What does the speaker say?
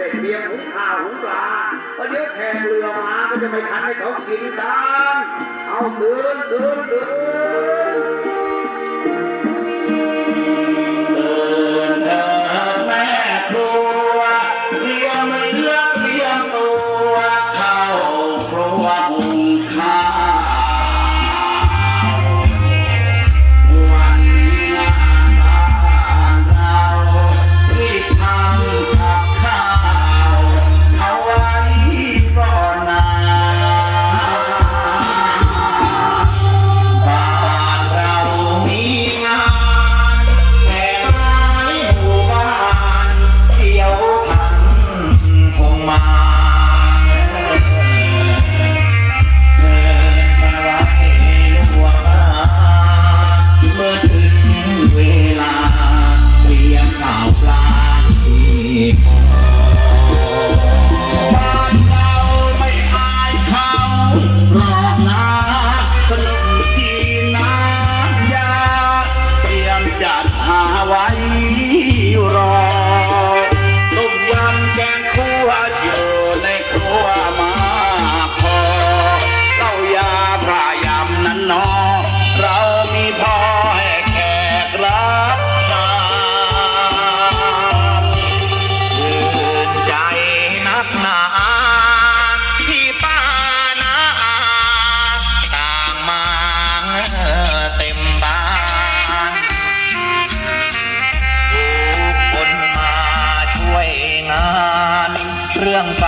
ได้เตรียมหุงข้าวหุงปลาเพราะเดี๋ยวแขงเรือมาก็จะไม่ทันให้เขากินกัน เอาเดินเดินเดิน นาที่ป้านาต่างมาเต็มบ้านทุกคนมาช่วยงาน เรื่องไฟ